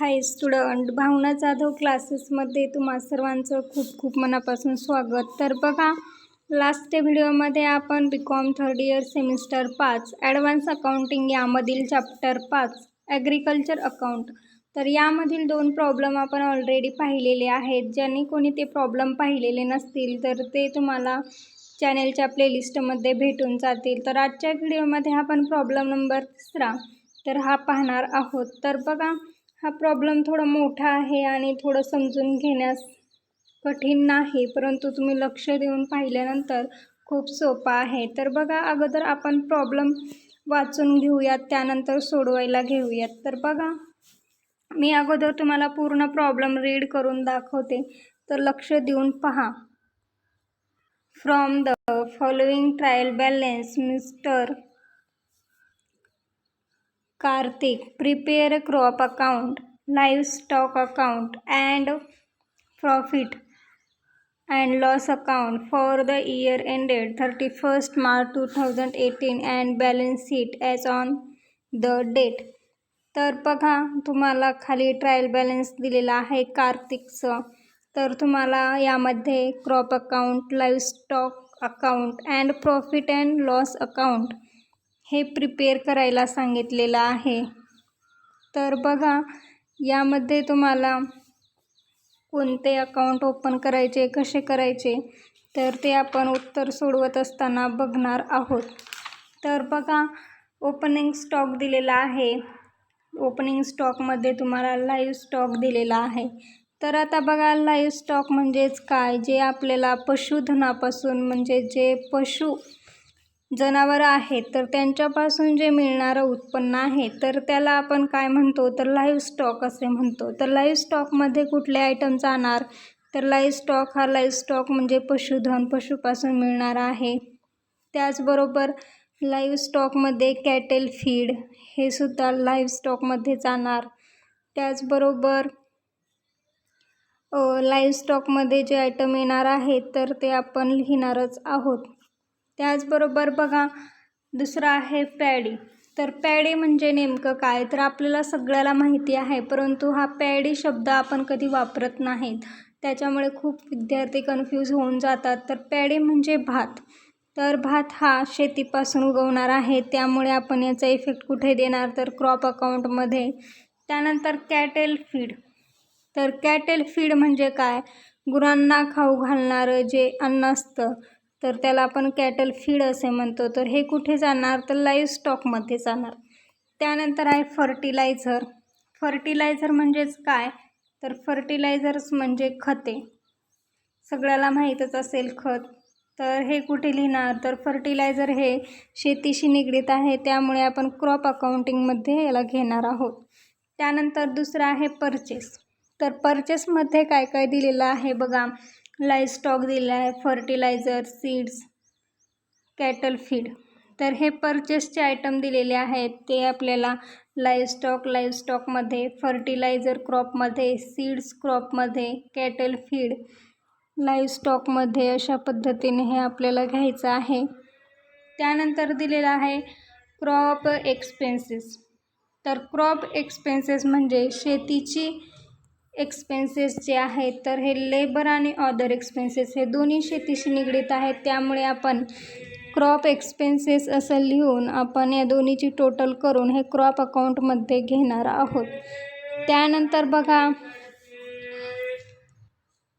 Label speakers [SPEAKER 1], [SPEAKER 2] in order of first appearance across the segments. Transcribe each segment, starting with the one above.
[SPEAKER 1] हाय student भावना जाधव क्लासेसमध्ये तुम्हा सर्वांचं खूप खूप मनापासून स्वागत. तर बघा लास्ट व्हिडिओमध्ये आपण B com third year semester पाच ॲडव्हान्स अकाउंटिंग यामधील चॅप्टर पाच ॲग्रिकल्चर अकाउंट तर यामधील दोन प्रॉब्लेम आपण ऑलरेडी पाहिलेले आहेत. ज्यांनी कोणी ते प्रॉब्लेम पाहिलेले नसतील तर ते तुम्हाला चॅनेलच्या प्लेलिस्टमध्ये भेटून जातील. तर आजच्या व्हिडिओमध्ये आपण प्रॉब्लेम नंबर तिसरा तर हा पाहणार आहोत. तर बघा हा प्रॉब्लेम थोडा मोठा आहे आणि थोडं समजून घेण्यास कठीण नाही परंतु तुम्ही लक्ष देऊन पाहिल्यानंतर खूप सोपा आहे. तर बघा अगोदर आपण प्रॉब्लेम वाचून घेऊयात त्यानंतर सोडवायला घेऊयात. तर बघा मी अगोदर तुम्हाला पूर्ण प्रॉब्लेम रीड करून दाखवते. तर लक्ष देऊन पहा. From the following trial balance mister Kartik prepare crop account livestock account and profit and loss account for the year ended thirty first March two thousand eighteen and balance sheet as on the date. तर बघा तुम्हाला खाली trial balance दिलेला आहे कार्तिकचं. तर तुम्हाला यामध्ये crop account livestock account and profit and loss account हे प्रिपेअर करायला सांगितलेलं आहे. तर बघा यामध्ये तुम्हाला कोणते अकाउंट ओपन करायचे कसे करायचे तर ते आपण उत्तर सोडवत असताना बघणार आहोत. तर बघा ओपनिंग स्टॉक दिलेला आहे. ओपनिंग स्टॉकमध्ये तुम्हाला लाईव्ह स्टॉक दिलेला आहे. तर आता बघा लाईव्ह स्टॉक म्हणजेच काय? जे आपल्याला पशुधनापासून म्हणजे जे पशु जनावरं आहेत तर त्यांच्यापासून जे मिळणारं उत्पन्न आहे तर त्याला आपण काय म्हणतो? तर लाईव्ह स्टॉक असे म्हणतो. तर लाईव्ह स्टॉकमध्ये कुठले आयटम जाणार? तर लाईव्ह स्टॉक हा लाईव्ह स्टॉक म्हणजे पशुधन पशुपासून मिळणारा आहे. त्याचबरोबर लाईव्ह स्टॉकमध्ये कॅटेल फीड हे सुद्धा लाईव्ह स्टॉकमध्ये जाणार. त्याचबरोबर लाईव्ह स्टॉकमध्ये जे आयटम येणार आहेत तर ते आपण लिहिणारच आहोत. त्याचबरोबर बघा दुसरं आहे पॅडी. तर पॅडी म्हणजे नेमकं काय? तर आपल्याला सगळ्याला माहिती आहे परंतु हा पॅडी शब्द आपण कधी वापरत नाहीत. त्याच्यामुळे खूप विद्यार्थी कन्फ्यूज होऊन जातात. तर पॅडी म्हणजे भात. तर भात हा शेतीपासून उगवणार आहे. त्यामुळे आपण याचा इफेक्ट कुठे देणार? तर क्रॉप अकाउंटमध्ये त्यानंतर कॅटेल फीड तर कॅटेल फीड म्हणजे काय? गुरांना खाऊ घालणारं जे अन्न असतं तर त्याला आपण कॅटल फीड असे म्हणतो. तर हे कुठे जाणार? तर लाईव्ह स्टॉकमध्ये जाणार. त्यानंतर आहे फर्टिलायझर फर्टिलायझर म्हणजेच काय? तर फर्टिलायझर्स म्हणजे खते. सगळ्याला माहीतच असेल खत. तर हे कुठे लिहिणार? तर फर्टिलायझर हे शेतीशी निगडीत आहे. त्यामुळे आपण क्रॉप अकाउंटिंगमध्ये याला घेणार आहोत. त्यानंतर दुसरं आहे परचेस तर परचेसमध्ये काय काय दिलेलं आहे? बघा. स्टॉक दिला आहे फर्टिलायझर सीड्स कॅटल फीड. तर हे परचेसचे आयटम दिलेले आहेत. ते आपल्याला लाईव्हस्टॉक स्टॉकमध्ये फर्टिलायझर क्रॉपमध्ये सीड्स क्रॉपमध्ये कॅटल फीड स्टॉकमध्ये अशा पद्धतीने हे आपल्याला घ्यायचं आहे. त्यानंतर दिलेलं आहे क्रॉप एक्सपेन्सेस. तर क्रॉप एक्सपेन्सेस म्हणजे शेतीची एक्सपेन्सेस जे आहेत तर हे लेबर आणि अदर एक्सपेन्सेस हे दोन्ही शेतीशी निगडीत आहेत. त्यामुळे आपण क्रॉप एक्सपेन्सेस असं लिहून आपण या दोन्हीची टोटल करून हे क्रॉप अकाउंटमध्ये घेणार आहोत. त्यानंतर बघा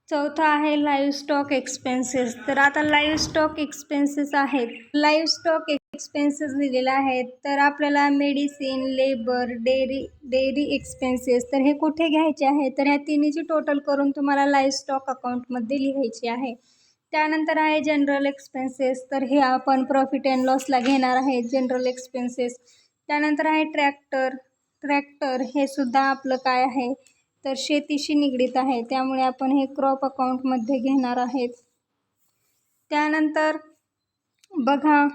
[SPEAKER 1] चौथा आहे लाईव्ह स्टॉक एक्सपेन्सेस तर आता लाईव्ह स्टॉक एक्सपेन्सेस आहेत. लाईव्ह स्टॉक एक्सपेन्सेस दिलेले आहेत तर आपल्याला medicine labour dairy dairy expenses तर हे कुठे घ्यायचे आहे? तर ह्या तिन्हीची टोटल करून तुम्हाला लाईफ स्टॉक अकाउंटमध्ये लिहायची आहे. त्यानंतर आहे जनरल एक्सपेन्सेस तर हे आपण प्रॉफिट अँड लॉसला घेणार आहे जनरल एक्सपेन्सेस त्यानंतर आहे ट्रॅक्टर ट्रॅक्टर हे सुद्धा आपलं काय आहे? तर शेतीशी निगडीत आहे त्यामुळे आपण हे क्रॉप अकाउंटमध्ये घेणार आहेत. त्यानंतर बघा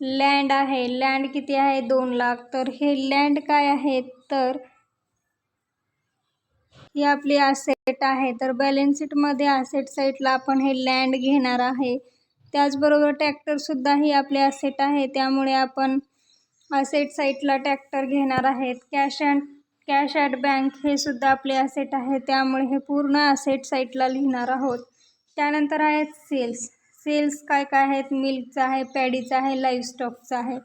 [SPEAKER 1] लँड आहे. लँड किती आहे? दोन लाख. तर हे लँड काय आहे? तर ही आपली असेट आहे. तर बॅलन्स शीटमध्ये असेट साईडला आपण हे लँड घेणार आहे. त्याचबरोबर ट्रॅक्टरसुद्धा ही आपली असेट आहे. त्यामुळे आपण असेट साईटला ट्रॅक्टर घेणार आहेत. Cash and cash at bank हे सुद्धा आपले असेट आहे. त्यामुळे हे पूर्ण असेट साईटला लिहिणार आहोत. त्यानंतर आहेत सेल्स सेल्स काय काय आहेत? मिल्कचं आहे पॅडीचं आहे लाईव्हस्टॉकचं आहे.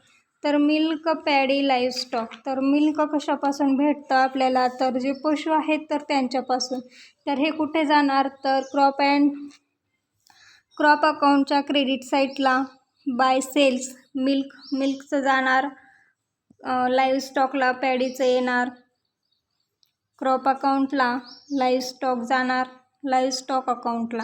[SPEAKER 1] तर मिल्क पॅडी लाईव्हस्टॉक. तर मिल्क कशापासून भेटतं आपल्याला? तर जे पशु आहेत तर त्यांच्यापासून. तर हे कुठे जाणार? तर क्रॉप अँड क्रॉप अकाउंटच्या क्रेडिट साईटला बाय सेल्स मिल्क मिल्कचं जाणार. लाईव्ह स्टॉकला पॅडीचं येणार. क्रॉप अकाउंटला लाईव्ह स्टॉक जाणार लाईव्ह स्टॉक अकाउंटला.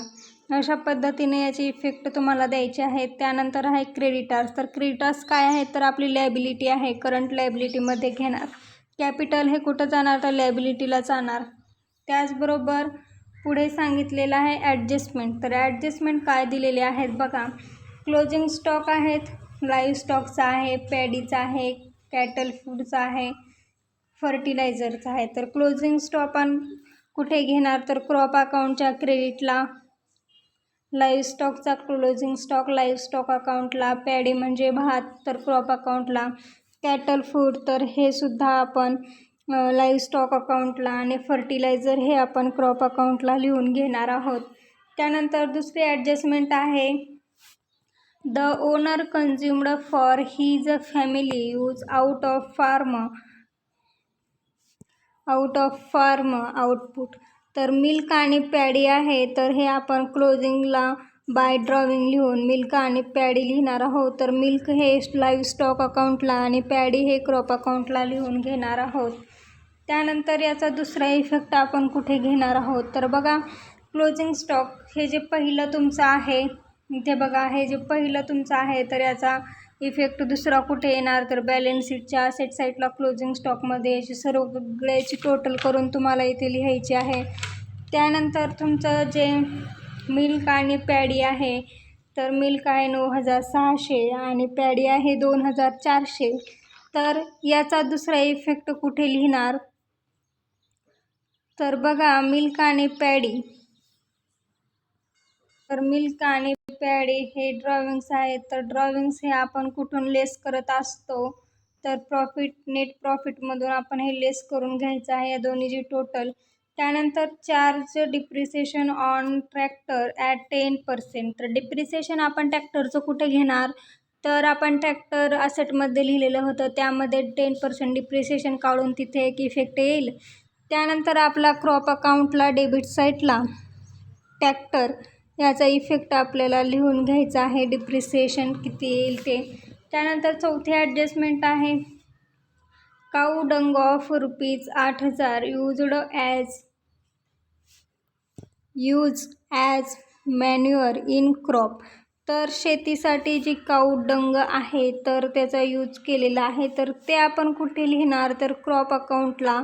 [SPEAKER 1] अशा पद्धतीने याची इफेक्ट तुम्हाला द्यायचे आहेत त्यानंतर आहे क्रेडिटार्स तर क्रेडिटार्स काय आहेत? तर आपली लॅबिलिटी आहे करंट लॅबिलिटीमध्ये घेणार. कॅपिटल हे कुठं जाणार? तर लॅबिलिटीला जाणार. त्याचबरोबर पुढे सांगितलेलं आहे ॲडजस्टमेंट तर ॲडजस्टमेंट काय दिलेले आहेत बघा. क्लोजिंग स्टॉक आहेत. लाईव्ह स्टॉकचा आहे पॅडीचा आहे कॅटल फूडचा आहे फर्टिलायझरचा आहे. तर क्लोजिंग स्टॉक आपण कुठे घेणार? तर क्रॉप अकाउंटच्या क्रेडिटला लाईव्ह स्टॉकचा क्लोजिंग स्टॉक लाईव्ह स्टॉक अकाउंटला पॅडी म्हणजे भात तर क्रॉप अकाउंटला कॅटल फूड तर हे सुद्धा आपण लाईव्ह स्टॉक अकाउंटला आणि फर्टिलायझर हे आपण क्रॉप अकाउंटला लिहून घेणार आहोत. त्यानंतर दुसरी ॲडजस्टमेंट आहे. The owner consumed for his family use out of farm out of farm output तर मिल्क आणि पॅडी आहे तर हे आपण क्लोजिंगला बाय ड्रॉविंग लिहून मिल्क आणि पॅडी लिहिणार आहोत. तर मिल्क हे लाईव्ह स्टॉक अकाउंटला आणि पॅडी हे क्रॉप अकाउंटला लिहून घेणार आहोत. त्यानंतर याचा दुसरा इफेक्ट आपण कुठे घेणार आहोत? तर बघा क्लोजिंग स्टॉक हे जे पहिलं तुमचं आहे इथे बघा हे जे पहिलं तुमचं आहे तर याचा इफेक्ट दुसरा कुठे येणार? तर बॅलन्स शीटच्या सेट साईटला क्लोजिंग स्टॉकमध्ये याची सगळ्याची टोटल करून तुम्हाला इथे लिहायची आहे. त्यानंतर तुमचं जे मिल्क आणि पॅडी आहे तर मिल्क आहे नऊ हजार सहाशे आणि पॅडी आहे दोन हजार चारशे. तर याचा दुसरा इफेक्ट कुठे लिहिणार? तर बघा मिल्क आणि पॅडी तर मिल्क आणि पॅडी हे ड्रॉविंग्स आहेत. तर ड्रॉविंग्स हे आपण कुठून लेस करत असतो तर प्रॉफिट नेट प्रॉफिटमधून आपण हे लेस करून घ्यायचं आहे या दोन्हीची टोटल त्यानंतर charge depreciation on tractor at ten percent तर डिप्रिसिएशन आपण ट्रॅक्टरचं कुठे घेणार? तर आपण ट्रॅक्टर असेटमध्ये लिहिलेलं होतं त्यामध्ये टेन पर्सेंट डिप्रिसिएशन काढून तिथे एक इफेक्ट येईल. त्यानंतर आपला क्रॉप अकाउंटला डेबिट साईटला ट्रॅक्टर याचा इफेक्ट आपल्याला लिहून घ्यायचा आहे. डिप्रिसिएशन किती येईल ते. त्यानंतर चौथी ॲडजस्टमेंट आहे. काऊ डंग ऑफ रुपीज आठ हजार used as use as manure in crop तर शेतीसाठी जी काऊ डंग आहे तर त्याचा यूज केलेला आहे. तर ते आपण कुठे लिहिणार? तर क्रॉप अकाउंटला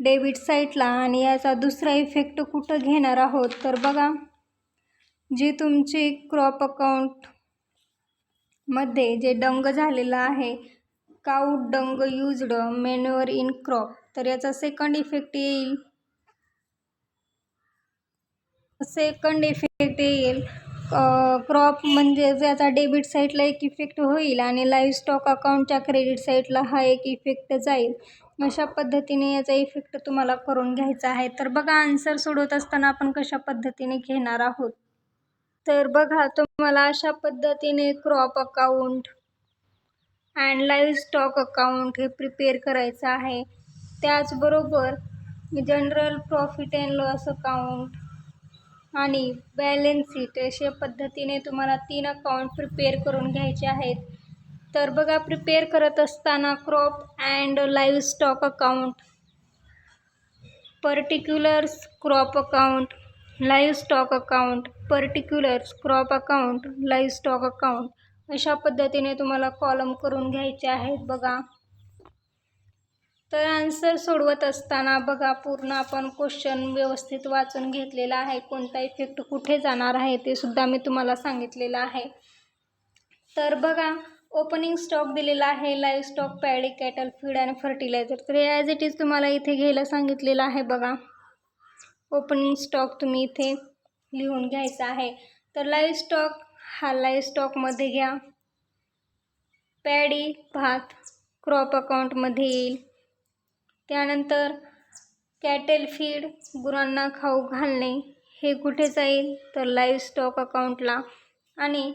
[SPEAKER 1] डेबिट साईटला आणि याचा दुसरा इफेक्ट कुठं घेणार आहोत? तर बघा. जी तुमची क्रॉप अकाउंटमध्ये जे डंग झालेला आहे cow dung used manure in crop तर याचा सेकंड इफेक्ट येईल. सेकंड इफेक्ट येईल. क्रॉप म्हणजे याचा डेबिट साईटला एक इफेक्ट होईल आणि लाईव्ह स्टॉक अकाउंटच्या क्रेडिट साईटला हा एक इफेक्ट जाईल. अशा पद्धतीने याचा इफेक्ट तुम्हाला करून घ्यायचा आहे. तर बघा आन्सर सोडवत असताना आपण कशा पद्धतीने घेणार आहोत? तर बघा तुम्हाला अशा पद्धतीने crop account and livestock account हे प्रिपेअर करायचं आहे. त्याचबरोबर general profit and loss account आणि बॅलन्स शीट अशा पद्धतीने तुम्हाला तीन अकाउंट प्रिपेअर करून घ्यायचे आहेत. तर बघा प्रिपेअर करत असताना crop and livestock account particulars crop account livestock account particulars crop account livestock account अशा पद्धतीने तुम्हाला कॉलम करून घ्यायचे आहेत बघा. तर आन्सर सोडवत असताना बघा पूर्ण आपण क्वेश्चन व्यवस्थित वाचून घेतलेला आहे. कोणता इफेक्ट कुठे जाणार आहे ते सुद्धा मी तुम्हाला सांगितलेलं आहे. तर बघा ओपनिंग स्टॉक दिलेला आहे live stock paddy cattle feed आणि फर्टिलायझर तर ॲज इट इज तुम्हाला इथे घ्यायला सांगितलेलं आहे बघा. ओपनिंग स्टॉक तुम्ही इथे लिहून घ्यायचा आहे. तर लाईव्ह स्टॉक हा लाईव्ह स्टॉकमध्ये घ्या. पॅडी भात क्रॉप अकाउंटमध्ये येईल. त्यानंतर कॅटेल फीड गुरांना खाऊ घालणे हे कुठे जाईल? तर लाईव्ह स्टॉक अकाउंटला आणि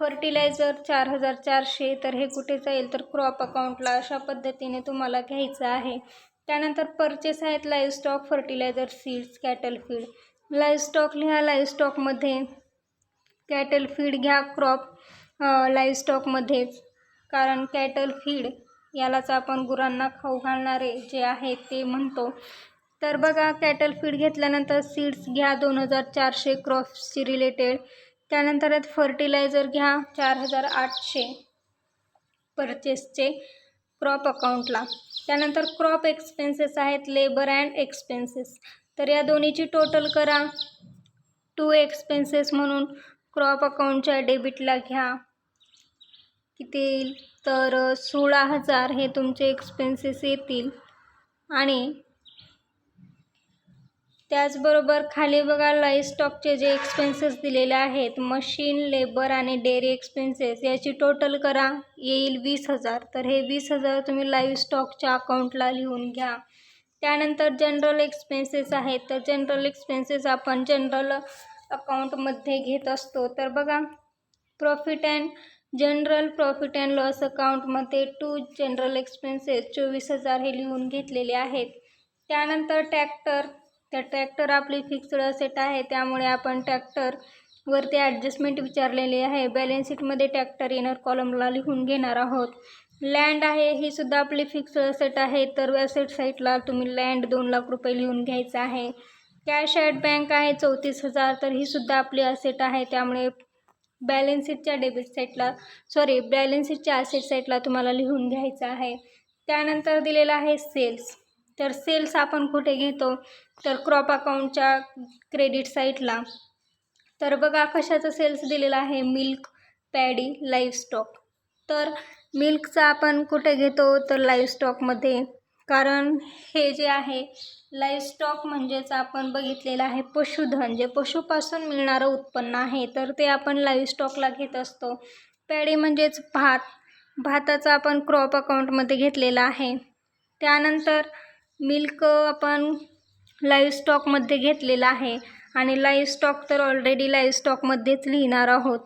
[SPEAKER 1] फर्टिलायझर चार हजार चारशे तर हे कुठे जाईल? तर क्रॉप अकाउंटला अशा पद्धतीने तुम्हाला घ्यायचं आहे. त्यानंतर परचेस आहेत livestock fertiliser seeds cattle feed livestock लिहा लाईव्ह स्टॉकमध्ये कॅटल फीड घ्या क्रॉप लाईव्ह स्टॉकमध्येच कारण कॅटल फीड यालाच आपण गुरांना खाऊ घालणारे जे आहे ते म्हणतो. तर बघा कॅटल फीड घेतल्यानंतर सीड्स घ्या दोन हजार चारशे क्रॉप्सची रिलेटेड त्यानंतर फर्टिलायझर घ्या चार हजार आठशे परचेसचे क्रॉप अकाउंटला त्यानंतर क्रॉप एक्सपेन्सेस आहेत लेबर अँड एक्सपेन्सेस तर या दोन्हीची टोटल करा. टू एक्सपेन्सेस म्हणून क्रॉप अकाउंटच्या डेबिटला घ्या. किती येईल? तर सोळा हजार हे तुमचे एक्सपेन्सेस येतील. आणि त्याचबरोबर खाली बघा लाईस्टॉकचे जे एक्सपेन्सेस दिलेले आहेत मशीन लेबर आणि डेअरी एक्सपेन्सेस याची टोटल करा. येईल वीस हजार. तर हे वीस हजार तुम्ही लाईव्ह अकाउंटला लिहून घ्या. त्यानंतर जनरल एक्सपेन्सेस आहेत. तर जनरल एक्सपेन्सेस आपण जनरल अकाउंटमध्ये घेत असतो. तर बघा profit and general profit and loss अकाउंटमध्ये टू जनरल एक्सपेन्सेस चोवीस हजार हे लिहून घेतलेले आहेत. त्यानंतर ट्रॅक्टर त्या ट्रॅक्टर आपली फिक्स्ड असेट आहे त्यामुळे आपण ट्रॅक्टरवरती ॲडजस्टमेंट विचारलेली आहे. बॅलन्स शीटमध्ये ट्रॅक्टर इनर कॉलमला लिहून घेणार आहोत. लँड आहे ही सुद्धा आपली फिक्स्ड असेट आहे. तर असेट साईटला तुम्ही लँड दोन लाख रुपये लिहून घ्यायचं आहे. कॅश ॲट बँक आहे चौतीस हजार. तर ही सुद्धा आपली असेट आहे. त्यामुळे बॅलन्स शीटच्या डेबिट साईटला सॉरी बॅलन्स शीटच्या असेट साईटला तुम्हाला लिहून घ्यायचं आहे. त्यानंतर दिलेलं आहे सेल्स तर सेल्स आपण कुठे घेतो? तर क्रॉप अकाउंटच्या क्रेडिट साईटला. तर बघा कशाचं सेल्स दिलेलं आहे? Milk paddy livestock. तर मिल्कचा आपण कुठे घेतो? तर लाईव्ह स्टॉकमध्ये. कारण हे जे आहे लाईव्ह स्टॉक म्हणजेच आपण बघितलेलं आहे पशुधन जे पशुपासून मिळणारं उत्पन्न आहे. तर ते आपण लाईव्ह स्टॉकला घेत असतो. पॅडी म्हणजेच भात. भाताचा आपण क्रॉप अकाउंटमध्ये घेतलेला आहे. त्यानंतर मिल्क आपण लाईव्ह स्टॉकमध्ये घेतलेला आहे आणि लाईव्ह स्टॉक तर ऑलरेडी लाईव्ह स्टॉकमध्येच लिहिणार आहोत.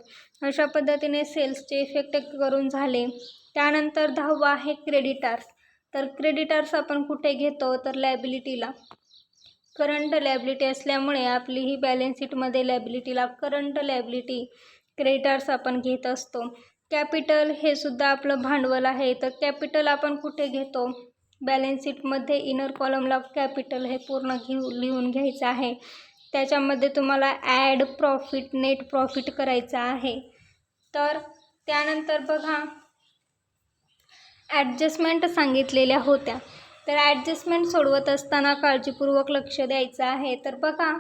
[SPEAKER 1] अशा पद्धतीने सेल्सचे इफेक्ट करून झाले. त्यानंतर दहावा आहे क्रेडिटार्स तर क्रेडिटार्स आपण कुठे घेतो? तर लॅबिलिटीला करंट लॅबिलिटी असल्यामुळे आपली ही बॅलन्स शीटमध्ये लॅबिलिटीला करंट लॅबिलिटी क्रेडिटार्स आपण घेत असतो. कॅपिटल हे सुद्धा आपलं भांडवल आहे. तर कॅपिटल आपण कुठे घेतो? बॅलन्स शीटमध्ये इनर कॉलमला कॅपिटल हे पूर्ण घेऊ लिहून घ्यायचं आहे. त्याच्यामध्ये तुम्हाला ॲड प्रॉफिट नेट प्रॉफिट करायचं आहे. तर त्यानंतर बघा ॲडजस्टमेंट सांगितलेल्या होत्या. तर ॲडजस्टमेंट सोडवत असताना काळजीपूर्वक लक्ष द्यायचं आहे. तर बघा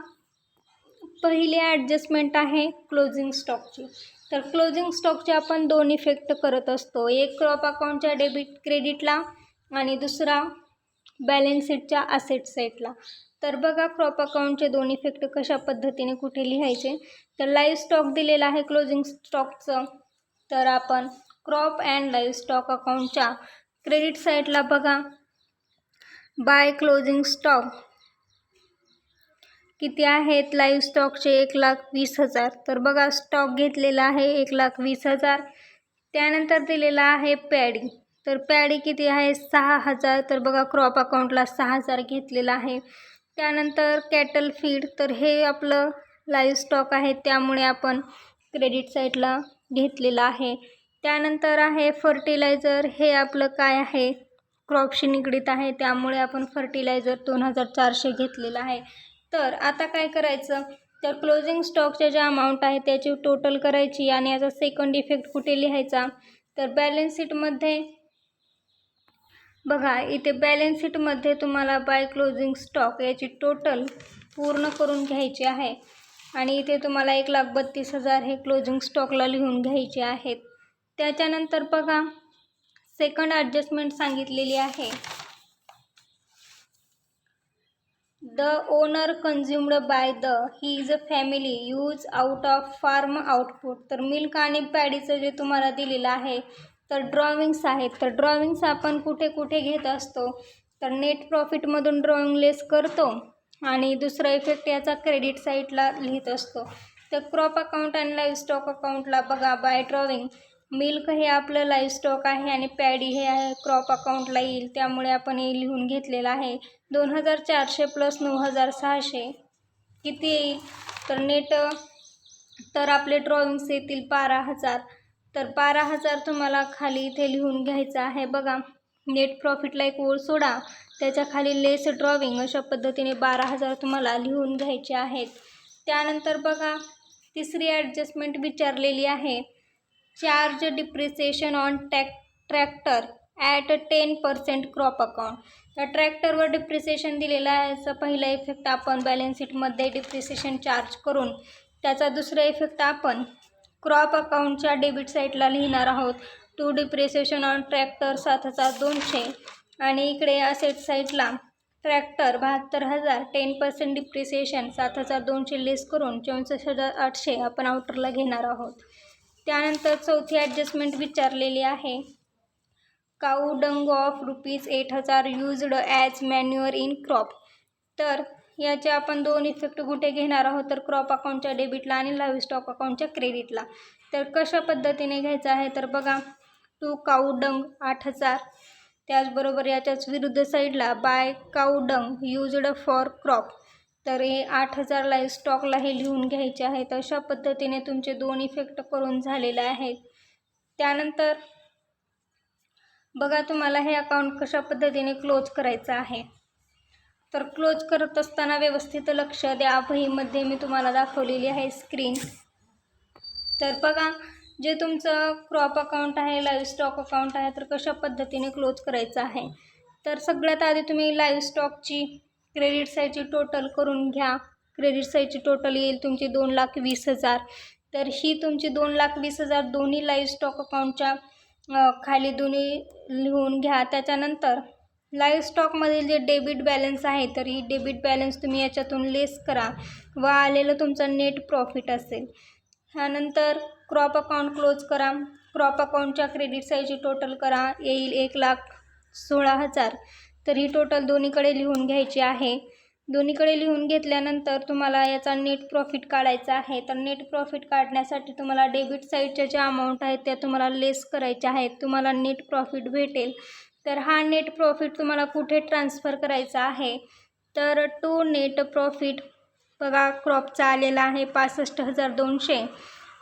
[SPEAKER 1] पहिली ॲडजस्टमेंट आहे क्लोजिंग स्टॉकची. तर क्लोजिंग स्टॉकचे आपण दोन इफेक्ट करत असतो. एक क्रॉप अकाउंटच्या डेबिट क्रेडिटला आणि दुसरा बॅलन्स शीटच्या असेट साईटला तर बघा क्रॉप अकाउंटचे दोन इफेक्ट कशा पद्धतीने कुठे लिहायचे? तर लाईव्ह स्टॉक दिलेला आहे क्लोजिंग स्टॉकचं तर आपण क्रॉप अँड लाईव्ह स्टॉक अकाउंटच्या क्रेडिट साईटला बघा. बाय क्लोजिंग स्टॉक किती आहेत? लाईव्ह स्टॉकचे एक लाख वीस हजार. तर बघा स्टॉक घेतलेला आहे एक लाख वीस हजार. त्यानंतर दिलेला आहे पॅडी तर पॅडी किती आहे? सहा हजार. तर बघा क्रॉप अकाउंटला सहा हजार घेतलेला आहे. त्यानंतर कॅटल फीड. तर हे आपलं लाईव्ह स्टॉक आहे त्यामुळे आपण क्रेडिट साईटला घेतलेलं आहे. त्यानंतर आहे फर्टिलायझर. हे आपलं काय आहे? क्रॉपशी निगडीत आहे त्यामुळे आपण फर्टिलायझर दोन हजार चारशे घेतलेलं आहे. तर आता काय करायचं? तर क्लोजिंग स्टॉकच्या ज्या अमाऊंट आहे त्याची टोटल करायची आणि याचा सेकंड इफेक्ट कुठे लिहायचा? तर बॅलन्स शीटमध्ये बघा इथे बॅलन्स शीटमध्ये तुम्हाला बाय क्लोजिंग स्टॉक याची टोटल पूर्ण करून घ्यायची आहे. आणि इथे तुम्हाला एक लाख बत्तीस हजार हे क्लोजिंग स्टॉकला लिहून घ्यायचे आहेत. त्याच्यानंतर बघा सेकंड ॲडजस्टमेंट सांगितलेली आहे. The owner consumed by the he is a family use out of farm output तर मिल्क आणि पॅडीचं जे तुम्हाला दिलेलं आहे तर ड्रॉविंग्स आहेत. तर ड्रॉविंग्स आपण कुठे कुठे घेत असतो? तर नेट प्रॉफिटमधून ड्रॉइंग लेस करतो आणि दुसरा इफेक्ट याचा क्रेडिट साईटला लिहित असतो. तर क्रॉप अकाउंट आणि लाईव्ह स्टॉक अकाउंटला बघा बाय ड्रॉविंग मिल्क हे आपलं लाईव्ह स्टॉक आहे आणि पॅडी हे आहे क्रॉप अकाउंटला येईल. त्यामुळे आपण हे लिहून घेतलेलं आहे. दोन हजार चारशे प्लस नऊ हजार सहाशे. किती येईल? तर नेट तर आपले ड्रॉइंग्स येतील बारा हजार. तर बारा हजार तुम्हाला खाली इथे लिहून घ्यायचं आहे. बघा नेट प्रॉफिटला एक ओळ सोडा. त्याच्याखाली लेस ड्रॉविंग अशा पद्धतीने बारा हजार तुम्हाला लिहून घ्यायचे आहेत. त्यानंतर बघा तिसरी ॲडजस्टमेंट विचारलेली आहे. Charge depreciation on tack tractor at ten percent crop account तर ट्रॅक्टरवर डिप्रिसिएशन दिलेलं आहे. याचा पहिला इफेक्ट आपण बॅलन्स शीटमध्ये डिप्रिसिएशन चार्ज करून त्याचा दुसरा इफेक्ट आपण क्रॉप अकाउंटच्या डेबिट साईडला लिहिणार आहोत. टू डिप्रिसिएशन ऑन ट्रॅक्टर सात हजार दोनशे. आणि इकडे असेट साईडला ट्रॅक्टर बहात्तर हजार टेन पर्सेंट डिप्रिसिएशन सात हजार दोनशे लेस करून चौसष्ट हजार आठशे आपण आउटरला घेणार आहोत. त्यानंतर चौथी ॲडजस्टमेंट विचारलेली आहे. Cow dung of rupees eight हजार used as manure in crop तर याचे आपण दोन इफेक्ट कुठे घेणार आहोत? तर क्रॉप अकाउंटच्या डेबिटला आणि लाईव्ह स्टॉक अकाउंटच्या क्रेडिटला तर कशा पद्धतीने घ्यायचं आहे? तर बघा टू काऊ डंग आठ हजार. त्याचबरोबर याच्याच विरुद्ध साईडला by cow dung used for crop तर हे आठ हजार लाईव्ह स्टॉकला हे लिहून घ्यायचे आहेत. अशा पद्धतीने तुमचे दोन इफेक्ट करून झालेले आहेत. त्यानंतर बघा तुम्हाला हे अकाउंट कशा पद्धतीने क्लोज करायचं आहे. तर क्लोज करत असताना व्यवस्थित लक्ष द्या. वहीमध्ये मी तुम्हाला दाखवलेली आहे स्क्रीन तर बघा जे तुमचं क्रॉप अकाउंट आहे लाईव्ह स्टॉक अकाउंट आहे तर कशा पद्धतीने क्लोज करायचं आहे? तर सगळ्यात आधी तुम्ही लाईव्ह स्टॉकची क्रेडिट साईडची टोटल करून घ्या. क्रेडिट साईडची टोटल येईल तुमची दोन लाख वीस हजार. तर ही तुमची दोन लाख वीस हजार दोन्ही लाईव्ह स्टॉक अकाउंटच्या खाली दोन्ही लिहून घ्या. त्याच्यानंतर लाईव्ह स्टॉकमधील जे डेबिट बॅलन्स आहे तर ही डेबिट बॅलन्स तुम्ही याच्यातून लेस करा व आलेलं तुमचं नेट प्रॉफिट असेल. ह्यानंतर क्रॉप अकाउंट क्लोज करा. क्रॉप अकाउंटच्या क्रेडिट साईजची टोटल करा. येईल एक लाख सोळा हजार. तर ही टोटल दोन्हीकडे लिहून घ्यायची आहे. दोन्हीकडे लिहून घेतल्यानंतर तुम्हाला याचा नेट प्रॉफिट काढायचा आहे. तर नेट प्रॉफिट काढण्यासाठी तुम्हाला डेबिट साईडच्या ज्या अमाऊंट आहेत त्या तुम्हाला लेस करायच्या आहेत. तुम्हाला नेट प्रॉफिट भेटेल. तर हा नेट प्रॉफिट तुम्हाला कुठे ट्रान्सफर करायचा आहे? तर टू नेट प्रॉफिट बघा क्रॉपचा आलेला आहे पासष्ट हजार दोनशे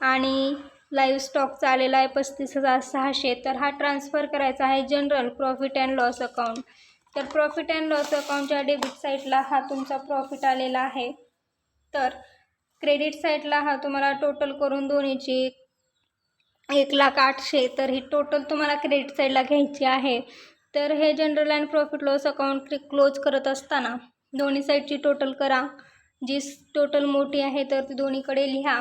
[SPEAKER 1] आणि लाईव्ह स्टॉकचा आलेला आहे पस्तीस हजार सहाशे. तर हा ट्रान्सफर करायचा आहे general profit and loss account तर प्रॉफिट अँड लॉस अकाउंटच्या डेबिट साईडला हा तुमचा प्रॉफिट आलेला आहे. तर क्रेडिट साईडला हा तुम्हाला टोटल करून दोन्हीची एक लाख आठशे. तर ही टोटल तुम्हाला क्रेडिट साईडला घ्यायची आहे. तर हे general and profit loss account close करत असताना दोन्ही साईडची टोटल करा. जी टोटल मोठी आहे तर ती दोन्हीकडे लिहा.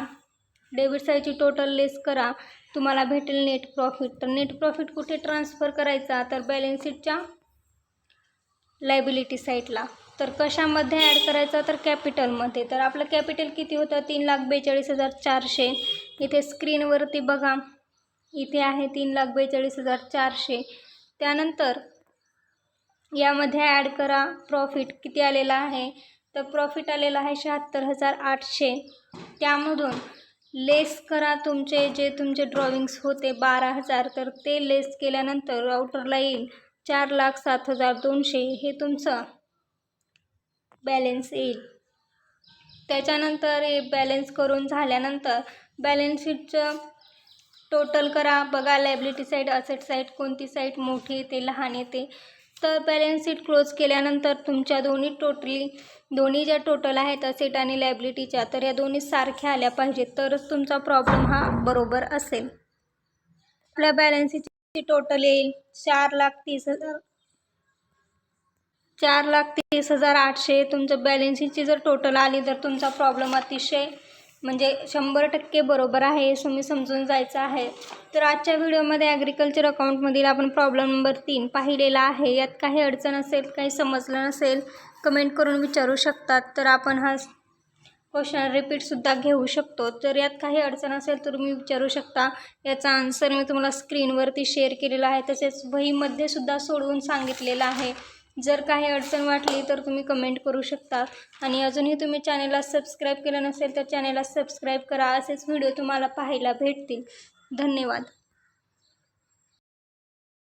[SPEAKER 1] डेबिट साईडची टोटल लेस करा. तुम्हाला भेटेल नेट प्रॉफिट तर नेट प्रॉफिट कुठे ट्रान्सफर करायचा? तर बॅलन्स शीटच्या लायबिलिटी साईडला तर कशामध्ये ॲड करायचा? तर कॅपिटलमध्ये तर आपलं कॅपिटल किती होतं? तीन लाख बेचाळीस हजार चारशे. इथे स्क्रीनवरती बघा. इथे आहे तीन लाख बेचाळीस हजार चारशे. त्यानंतर यामध्ये ॲड करा प्रॉफिट किती आलेला आहे? तर प्रॉफिट आलेला आहे शहात्तर हजार आठशे त्यामधून लेस करा तुमचे जे तुमचे ड्रॉविंग्स होते बारा हजार तर ते लेस केल्यानंतर राऊटरला येईल चार लाख सात हजार दोनशे हे तुमचं बॅलेन्स येईल. त्याच्यानंतर हे बॅलेन्स करून झाल्यानंतर बॅलन्स शीटचं टोटल करा. बघा लायबिलिटी साईड असेट साईड कोणती साईड मोठी येते लहान येते. तर बॅलन्स शीट क्लोज केल्यानंतर तुमच्या दोन्ही टोटली दोन्ही ज्या टोटल आहेत असेट आणि लायबिलिटीच्या तर या दोन्ही सारख्या आल्या पाहिजेत. तरच तुमचा प्रॉब्लेम हा बरोबर असेल. आपल्या बॅलन्स शीटची टोटल येईल चार लाख तीस हजार. चार लाख तीस हजार आठशे. तुमचं बॅलन्स शीटची जर टोटल आली तर तुमचा प्रॉब्लेम अतिशय म्हणजे शंभर टक्के बरोबर आहे हे तुम्ही समजून जायचं आहे. तर आजच्या व्हिडिओमध्ये ॲग्रिकल्चर अकाउंटमधील आपण प्रॉब्लेम नंबर तीन पाहिलेला आहे. यात काही अडचण असेल काही समजलं नसेल कमेंट करून विचारू शकतात. तर आपण हा क्वेश्चन रिपीटसुद्धा घेऊ शकतो. तर यात काही अडचण असेल तर तुम्ही विचारू शकता. याचा आन्सर मी तुम्हाला स्क्रीनवरती शेअर केलेला आहे. तसेच वहीमध्ये सुद्धा सोडवून सांगितलेलं आहे. जर काही अडचण वाटली तर तुम्ही कमेंट करू शकता. आणि अजूनही तुम्ही चॅनेलला सबस्क्राईब केलं नसेल तर चॅनेलला सबस्क्राईब करा. असेच व्हिडिओ तुम्हाला पाहायला भेटतील. धन्यवाद.